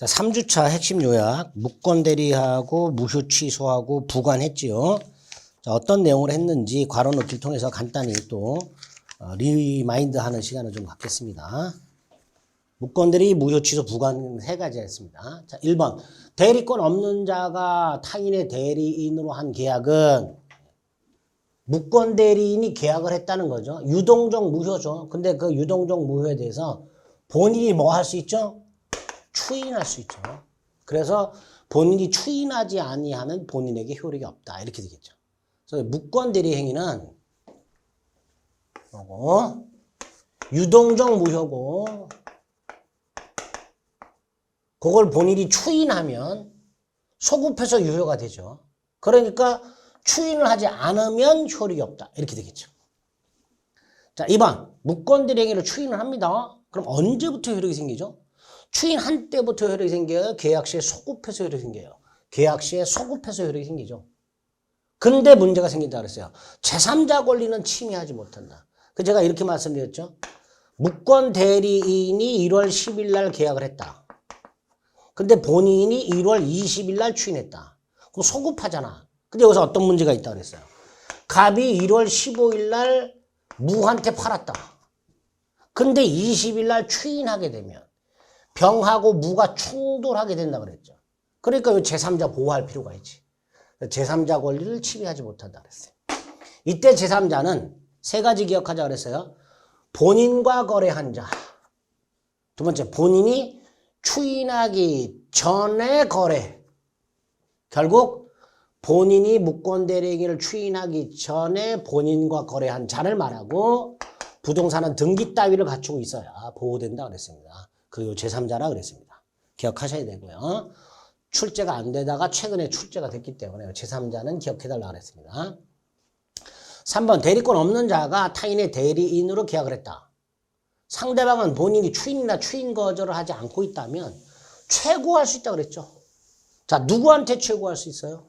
자, 3주차 핵심 요약, 무권 대리하고 무효 취소하고 부관했지요. 자, 어떤 내용을 했는지 괄호 노트를 통해서 간단히 또 어, 리마인드 하는 시간을 좀 갖겠습니다. 무권 대리, 무효 취소, 부관 세 가지 했습니다. 자, 1번. 대리권 없는 자가 타인의 대리인으로 한 계약은 무권 대리인이 계약을 했다는 거죠. 유동적 무효죠. 근데 그 유동적 무효에 대해서 본인이 뭐 할 수 있죠? 추인할 수 있죠. 그래서 본인이 추인하지 아니하면 본인에게 효력이 없다. 이렇게 되겠죠. 그래서 무권 대리 행위는 요거 유동적 무효고 그걸 본인이 추인하면 소급해서 유효가 되죠. 그러니까 추인을 하지 않으면 효력이 없다. 이렇게 되겠죠. 자, 2번. 무권 대리 행위를 추인을 합니다. 그럼 언제부터 효력이 생기죠? 추인한 때부터 효력이 생겨요? 계약 시에 소급해서 효력이 생겨요? 계약 시에 소급해서 효력이 생기죠. 근데 문제가 생긴다 그랬어요. 제3자 권리는 침해하지 못한다. 그 제가 이렇게 말씀드렸죠. 무권 대리인이 1월 10일 날 계약을 했다. 근데 본인이 1월 20일 날 추인했다. 그럼 소급하잖아. 근데 여기서 어떤 문제가 있다 그랬어요. 갑이 1월 15일 날 무한테 팔았다. 근데 20일 날 추인하게 되면 병하고 무가 충돌하게 된다 그랬죠. 그러니까 이 제3자 보호할 필요가 있지. 제3자 권리를 침해하지 못한다 그랬어요. 이때 제3자는 세 가지 기억하자 그랬어요. 본인과 거래한 자. 두 번째, 본인이 추인하기 전에 거래. 결국 본인이 무권 대리행위를 추인하기 전에 본인과 거래한 자를 말하고 부동산은 등기 따위를 갖추고 있어야 보호된다 그랬습니다. 그리고 제3자라 그랬습니다. 기억하셔야 되고요. 출제가 안 되다가 최근에 출제가 됐기 때문에 제3자는 기억해달라 그랬습니다. 3번 대리권 없는 자가 타인의 대리인으로 계약을 했다. 상대방은 본인이 추인이나 추인 거절을 하지 않고 있다면 최고할 수 있다고 그랬죠. 자, 누구한테 최고할 수 있어요?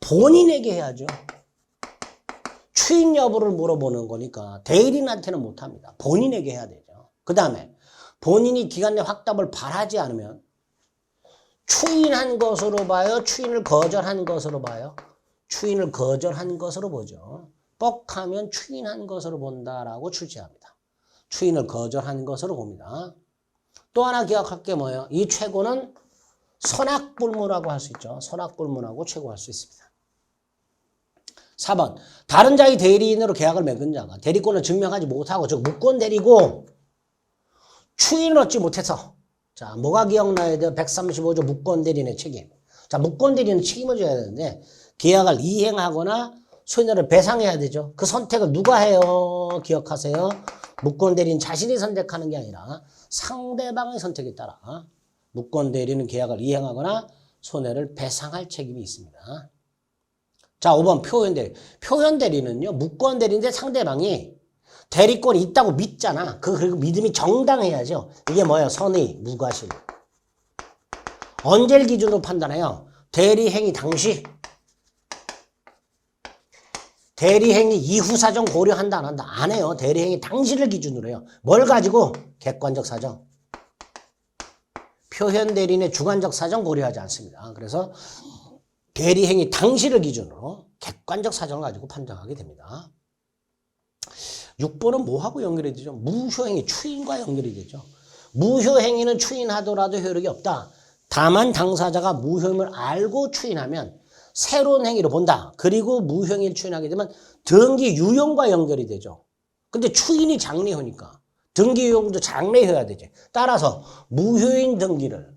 본인에게 해야죠. 추인 여부를 물어보는 거니까 대리인한테는 못합니다. 본인에게 해야 되죠. 그 다음에 본인이 기간 내 확답을 바라지 않으면 추인한 것으로 봐요? 추인을 거절한 것으로 봐요? 추인을 거절한 것으로 보죠. 뻑하면 추인한 것으로 본다라고 출제합니다. 추인을 거절한 것으로 봅니다. 또 하나 기억할 게 뭐예요? 이 최고는 선악불문하고 할 수 있죠. 선악불문하고 최고할 수 있습니다. 4번 다른 자의 대리인으로 계약을 맺은 자가 대리권을 증명하지 못하고 즉 무권 대리고 추인을 얻지 못해서 자 뭐가 기억나야 돼요? 135조 무권 대리인의 책임 자 무권 대리인은 책임을 져야 되는데 계약을 이행하거나 소인을 배상해야 되죠. 그 선택을 누가 해요? 기억하세요. 무권 대리인 자신이 선택하는 게 아니라 상대방의 선택에 따라 무권 대리는 계약을 이행하거나 손해를 배상할 책임이 있습니다. 자, 5번 표현 대리. 표현 대리는요, 무권 대리인데 상대방이 대리권이 있다고 믿잖아. 그, 그리고 믿음이 정당해야죠. 이게 뭐예요? 선의, 무과실. 언제를 기준으로 판단해요? 대리 행위 당시. 대리 행위 이후 사정 고려한다, 안 한다? 안 해요. 대리 행위 당시를 기준으로 해요. 뭘 가지고? 객관적 사정. 표현 대리인의 주관적 사정 고려하지 않습니다. 그래서 대리 행위 당시를 기준으로 객관적 사정을 가지고 판정하게 됩니다. 6번은 뭐하고 연결이 되죠? 무효행위, 추인과 연결이 되죠. 무효행위는 추인하더라도 효력이 없다. 다만 당사자가 무효임을 알고 추인하면 새로운 행위로 본다. 그리고 무효행위를 추인하게 되면 등기 유용과 연결이 되죠. 근데 추인이 장래효니까 등기 유용도 장래효야 되지. 따라서 무효인 등기를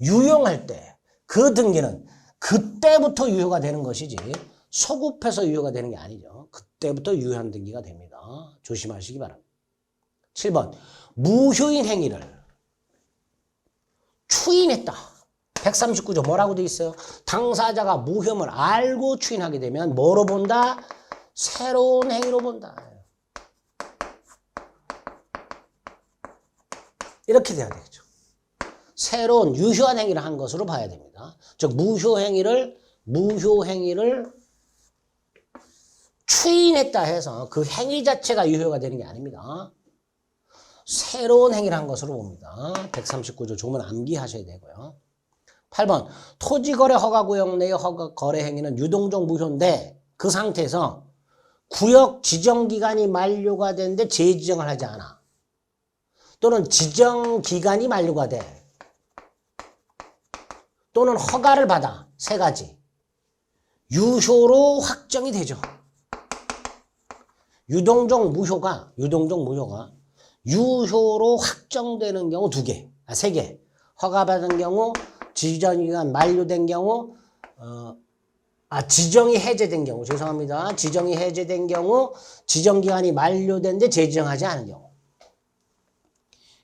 유용할 때 그 등기는 그때부터 유효가 되는 것이지 소급해서 유효가 되는 게 아니죠. 그때부터 유효한 등기가 됩니다. 조심하시기 바랍니다. 7번 무효인 행위를 추인했다. 139조 뭐라고 되어 있어요? 당사자가 무효임을 알고 추인하게 되면 뭐로 본다? 새로운 행위로 본다. 이렇게 돼야 되겠죠. 새로운 유효한 행위를 한 것으로 봐야 됩니다. 즉 무효 행위를 무효 행위를 추인했다 해서 그 행위 자체가 유효가 되는 게 아닙니다. 새로운 행위를 한 것으로 봅니다. 139조 조문 암기하셔야 되고요. 8번 토지거래 허가구역 내의 허가 거래 행위는 유동적 무효인데 그 상태에서 구역 지정 기간이 만료가 되는데 재지정을 하지 않아. 또는 지정 기간이 만료가 돼. 또는 허가를 받아. 세 가지. 유효로 확정이 되죠. 유동적 무효가 유동적 무효가 유효로 확정되는 경우 두 개, 아, 세 개. 허가받은 경우, 지정기간 만료된 경우, 어, 아, 지정이 해제된 경우, 죄송합니다. 지정이 해제된 경우, 지정기간이 만료된데 재지정하지 않은 경우.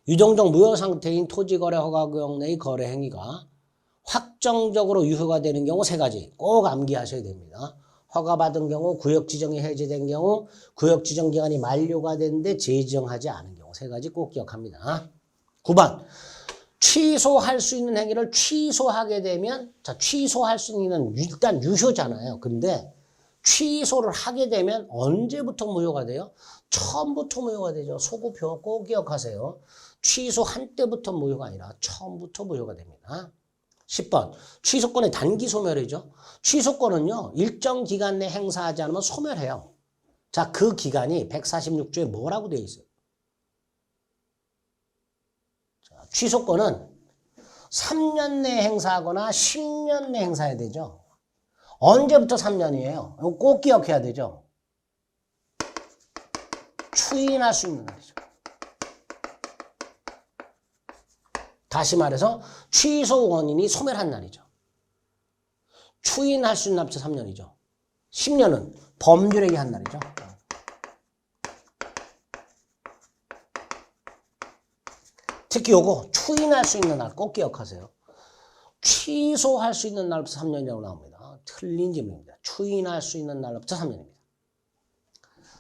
유동적 무효 상태인 토지거래 허가구역 내의 거래 행위가 확정적으로 유효가 되는 경우 세 가지 꼭 암기하셔야 됩니다. 허가받은 경우, 구역 지정이 해제된 경우, 구역 지정 기간이 만료가 됐는데 재지정하지 않은 경우 세 가지 꼭 기억합니다. 9번 취소할 수 있는 행위를 취소하게 되면 자 취소할 수 있는 일단 유효잖아요. 근데 취소를 하게 되면 언제부터 무효가 돼요? 처음부터 무효가 되죠. 소구표 꼭 기억하세요. 취소한 때부터 무효가 아니라 처음부터 무효가 됩니다. 10번 취소권의 단기 소멸이죠. 취소권은요. 일정 기간 내 행사하지 않으면 소멸해요. 자, 그 기간이 146조에 뭐라고 되어 있어요? 자, 취소권은 3년 내 행사하거나 10년 내 행사해야 되죠. 언제부터 3년이에요? 이거 꼭 기억해야 되죠. 추인할 수 있는 날이죠. 다시 말해서 취소 원인이 소멸한 날이죠. 추인할 수 있는 날부터 3년이죠. 10년은 법률에게 한 날이죠. 특히 요거 추인할 수 있는 날 꼭 기억하세요. 취소할 수 있는 날부터 3년이라고 나옵니다. 틀린 질문입니다. 추인할 수 있는 날부터 3년입니다.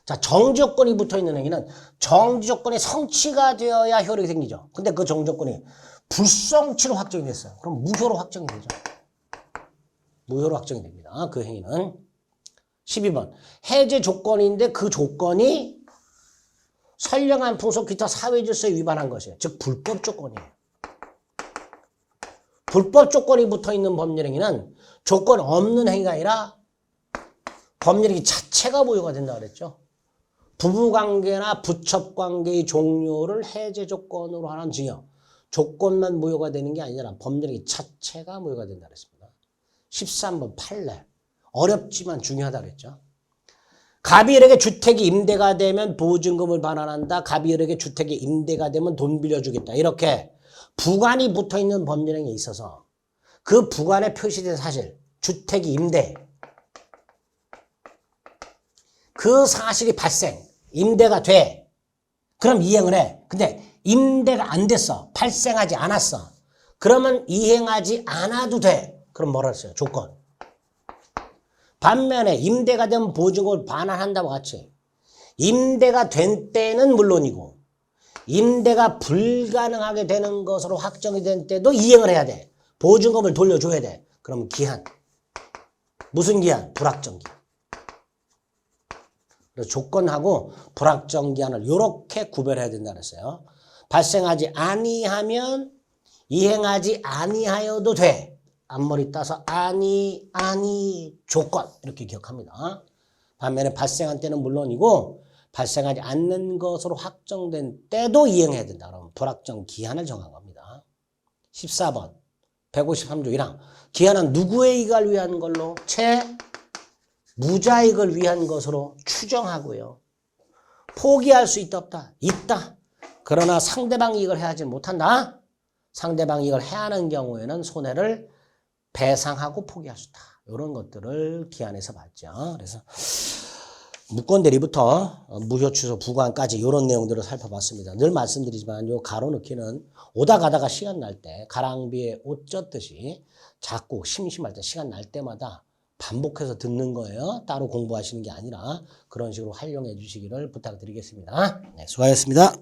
자, 정지조건이 붙어 있는 행위는 정지조건이 성취가 되어야 효력이 생기죠. 근데 그 정지조건이 불성취로 확정이 됐어요. 그럼 무효로 확정이 되죠. 무효로 확정이 됩니다. 그 행위는. 12번. 해제 조건인데 그 조건이 선량한 풍속 기타 사회질서에 위반한 것이에요. 즉, 불법 조건이에요. 불법 조건이 붙어 있는 법률 행위는 조건 없는 행위가 아니라 법률 행위 자체가 무효가 된다 그랬죠. 부부관계나 부첩관계의 종료를 해제 조건으로 하는 징역. 조건만 무효가 되는 게 아니라 법률행위 자체가 무효가 된다 그랬습니다. 13번 판례. 어렵지만 중요하다 그랬죠. 갑이엘에게 주택이 임대가 되면 보증금을 반환한다. 갑이엘에게 주택이 임대가 되면 돈 빌려주겠다. 이렇게 부관이 붙어 있는 법률행위에 있어서 그 부관에 표시된 사실, 주택이 임대, 그 사실이 발생, 임대가 돼. 그럼 이행을 해. 근데 임대가 안 됐어. 발생하지 않았어. 그러면 이행하지 않아도 돼. 그럼 뭐라 했어요? 조건. 반면에 임대가 되면 보증금을 반환한다고 같이 임대가 된 때는 물론이고 임대가 불가능하게 되는 것으로 확정이 된 때도 이행을 해야 돼. 보증금을 돌려줘야 돼. 그럼 기한. 무슨 기한? 불확정 기한. 조건하고 불확정 기한을 이렇게 구별해야 된다 그랬어요. 발생하지 아니하면 이행하지 아니하여도 돼. 앞머리 따서 아니 아니 조건 이렇게 기억합니다. 반면에 발생한 때는 물론이고 발생하지 않는 것으로 확정된 때도 이행해야 된다. 그러면 불확정 기한을 정한 겁니다. 14번 153조 1항 기한은 누구의 이익을 위한 걸로 채 무자익을 위한 것으로 추정하고요. 포기할 수 있다 없다? 있다. 그러나 상대방 이익을 해하지 못한다. 상대방 이익을 해하는 경우에는 손해를 배상하고 포기할 수 있다. 이런 것들을 기한에서 봤죠. 그래서 무권 대리부터 무효 취소 부관까지 이런 내용들을 살펴봤습니다. 늘 말씀드리지만 요 가로 넣기는 오다 가다가 시간 날 때 가랑비에 옷 젖듯이 자꾸 심심할 때 시간 날 때마다 반복해서 듣는 거예요. 따로 공부하시는 게 아니라 그런 식으로 활용해 주시기를 부탁드리겠습니다. 네, 수고하셨습니다.